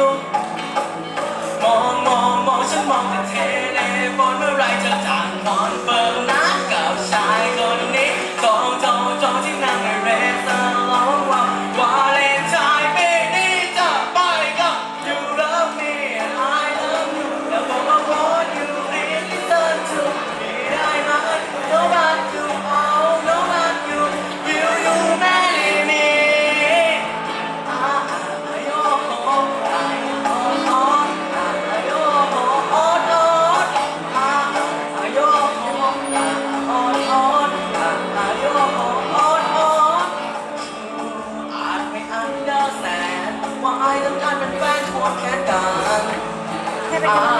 มองมองมองฉันมองแต่เทเลบอล ว่าไอ้ต้องการเป็นแฟนขอแค่กันให้เป็นกำลังใจ